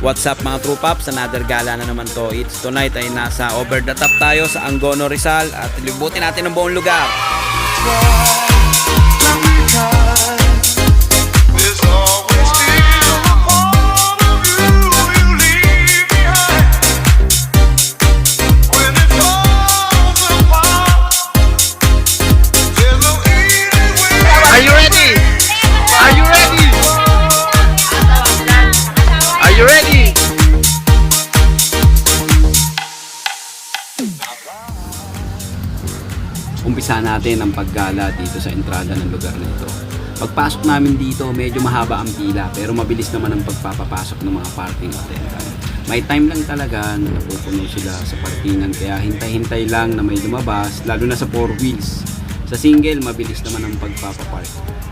What's up mga true pops? Another gala na naman to. It's tonight ay nasa over the top tayo sa Angono Rizal at libutin natin ang buong lugar. There's Natin ang paggala dito sa entrada ng lugar na ito. Pagpasok namin dito, medyo mahaba ang pila pero mabilis naman ang pagpapapasok ng mga parking attendant. May time lang talaga na napupuno sila sa parkingan kaya hintay-hintay lang na may lumabas lalo na sa four wheels. Sa single, mabilis naman ang pagpapapark.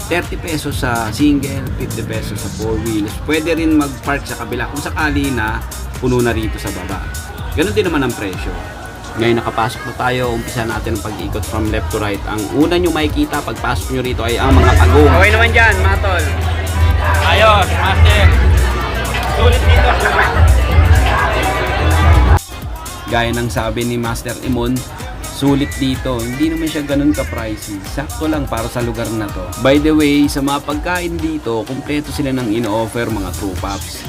30 pesos sa single, 50 pesos sa four wheels. Pwede rin mag-park sa kabila kung sakali na puno na rito sa baba. Ganon din naman ang presyo. Ngayon nakapasok na tayo, umpisa natin ang pag-ikot from left to right. Ang una nyo makikita pagpasok nyo rito ay ang mga pagong. Okay naman dyan, matol. Ayos, master. Sulit dito. Gaya ng sabi ni Master Imon, sulit dito. Hindi naman siya ganun ka-pricey. Sakto lang para sa lugar na to. By the way, sa mga pagkain dito, kumpleto sila ng ino-offer mga true pops.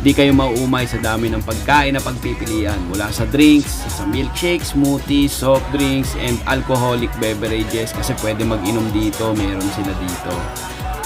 Di kayo mauumay sa dami ng pagkain na pagpipilian mula sa drinks, sa milkshakes, smoothies, soft drinks, and alcoholic beverages kasi pwede mag-inom dito, meron sila dito.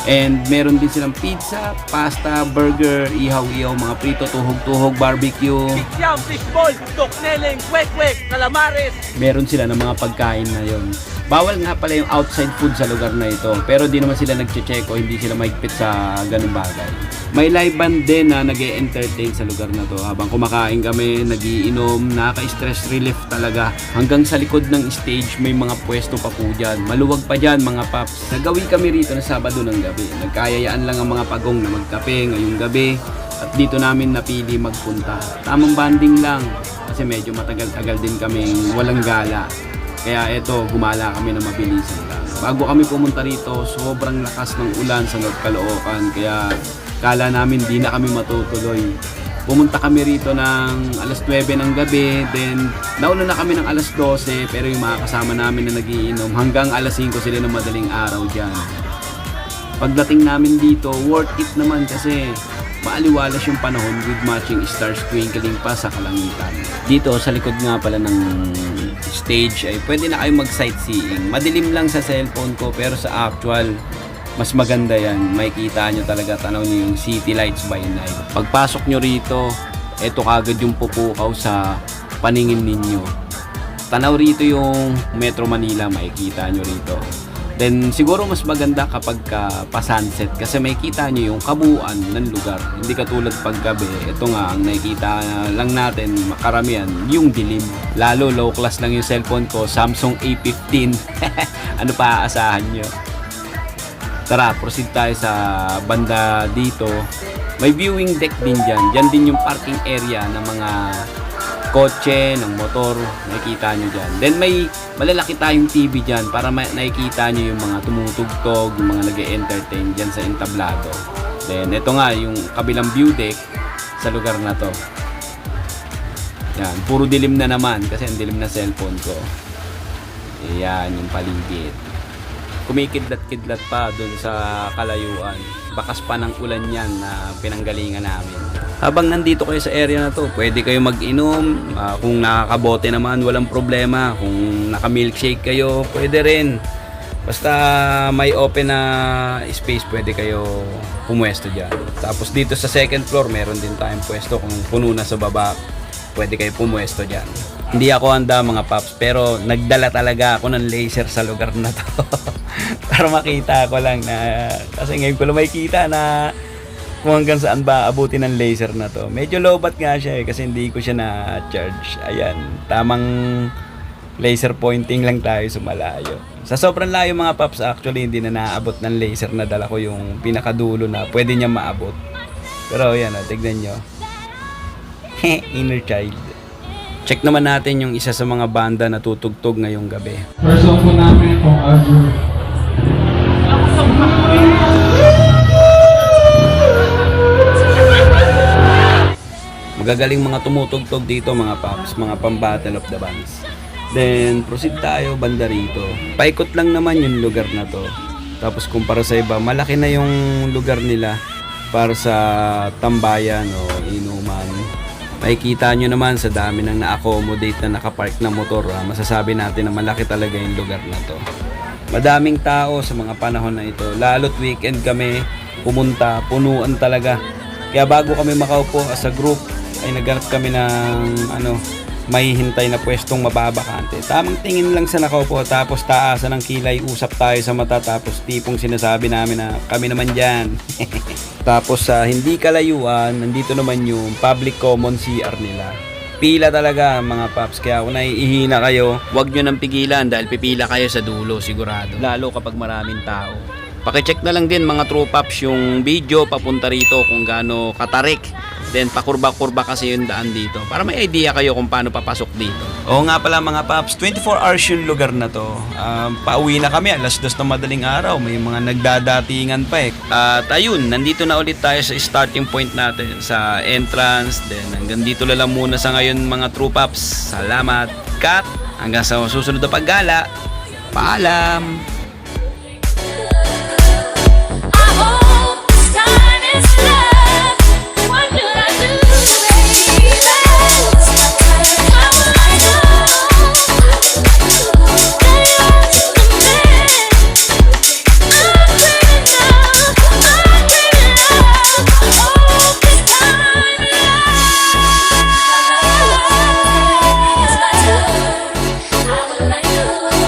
And meron din silang pizza, pasta, burger, ihaw-ihaw, mga prito, tuhog-tuhog, barbecue. Yam, fishball, dokneleng, kwek-kwek, calamares. meron sila ng mga pagkain na yon. Bawal nga pala yung outside food sa lugar na ito. Pero di naman sila nagche-check o hindi sila mahigpit sa ganung bagay. May live band din na nag entertain sa lugar na to. Habang kumakain kami, nagiinom, nakaka-stress relief talaga. Hanggang sa likod ng stage, may mga pwesto pa po dyan. Maluwag pa dyan mga paps. Nagawi kami rito na Sabado ng gabi. Nagkayayaan lang ang mga pagong na magkape ngayong gabi. At dito namin napili magpunta. Tamang banding lang kasi medyo matagal-tagal din kaming walang gala. Kaya eto, gumala kami na mabilisan lang. Bago kami pumunta rito, sobrang lakas ng ulan sa North Caloocan. Kaya kala namin di na kami matutuloy. Pumunta kami rito ng alas 9 ng gabi, then nauna na kami ng alas 12, pero yung mga kasama namin na nagiinom, hanggang alas 5 sila ng madaling araw dyan pagdating namin dito, worth it naman kasi maaliwalas yung panahon with matching stars twinkling pa sa kalangitan. Dito sa likod nga pala ng stage ay pwede na kayo mag-sightseeing. Madilim lang sa cellphone ko pero sa actual mas maganda yan. Makikita nyo talaga tanaw nyo yung city lights by night. Pagpasok nyo rito, eto kagad yung pupukaw sa paningin ninyo. Tanaw rito yung Metro Manila, makikita nyo rito. Then siguro mas maganda kapag ka pa-sunset kasi makikita nyo yung kabuuan ng lugar. Hindi katulad pag gabi, ito nga ang nakikita lang natin makaramihan yung dilim. Lalo low class lang yung cellphone ko, Samsung A15. ano pa aasahan nyo? Tara, proceed tayo sa banda dito. May viewing deck din dyan. Dyan din yung parking area ng mga kotse, ng motor, nakikita nyo dyan. Then may malalaki tayong TV dyan para ma- nakikita nyo yung mga tumutugtog, yung mga nag entertain dyan sa entablado. Then ito nga yung kabilang view deck sa lugar na to. Yan, puro dilim na naman kasi ang dilim na cellphone ko. Ayan, yung paligid. Kumikidlat-kidlat pa dun sa kalayuan. Bakas pa ng ulan yan na pinanggalingan namin. Habang nandito kayo sa area na to, pwede kayo mag-inom. Ah, kung nakakabote naman, walang problema. Kung naka-milkshake kayo, pwede rin. Basta may open na space, pwede kayo pumwesto dyan. Tapos dito sa second floor, meron din tayong pwesto kung puno na sa baba. Pwede kayo pumwesto dyan. Hindi ako handa mga paps, pero nagdala talaga ako ng laser sa lugar na to. Para makita ko lang na, kasi ngayon ko lang makikita na kung hanggang saan ba abutin ng laser na to. Medyo lobat nga siya eh, kasi hindi ko siya na-charge. Ayan, tamang laser pointing lang tayo sa malayo. Sa sobrang layo mga paps, actually hindi na naabot ng laser na dala ko yung pinakadulo na pwede niya maabot. Pero yan, oh, tignan nyo. Inner child. Check naman natin yung isa sa mga banda na tutugtog ngayong gabi. First song po namin kung Azure. Magagaling mga tumutugtog dito mga paps, mga pang-battle of the bands. Then, proceed tayo banda rito. Paikot lang naman yung lugar na to. Tapos kumpara sa iba, malaki na yung lugar nila para sa tambayan o inuman. Makikita nyo naman sa dami ng na-accommodate na nakapark na motor. ah, masasabi natin na malaki talaga yung lugar na to. Madaming tao sa mga panahon na ito. Lalo't weekend kami pumunta, punuan talaga. Kaya bago kami makaupo as a group, ay naghanap kami ng ano, may hintay na pwestong mababakante. Tamang tingin lang sa nakaupo tapos taasan ng kilay, usap tayo sa mata tapos tipong sinasabi namin na kami naman dyan. tapos sa hindi kalayuan, nandito naman yung public common CR nila. Pila talaga mga paps kaya kung naiihina kayo, huwag nyo nang pigilan dahil pipila kayo sa dulo sigurado. Lalo kapag maraming tao. Pakicheck na lang din mga true paps yung video papunta rito kung gaano katarik. Then pakurba-kurba kasi yung daan dito para may idea kayo kung paano papasok dito. Oo nga pala mga paps, 24 hours yung lugar na to. Um, pauwi na kami alas dos na madaling araw. May mga nagdadatingan pa eh. At ayun, nandito na ulit tayo sa starting point natin sa entrance. Then hanggang dito na lang muna sa ngayon mga true paps. Salamat, cut. Hanggang sa susunod na paggala. Paalam! you.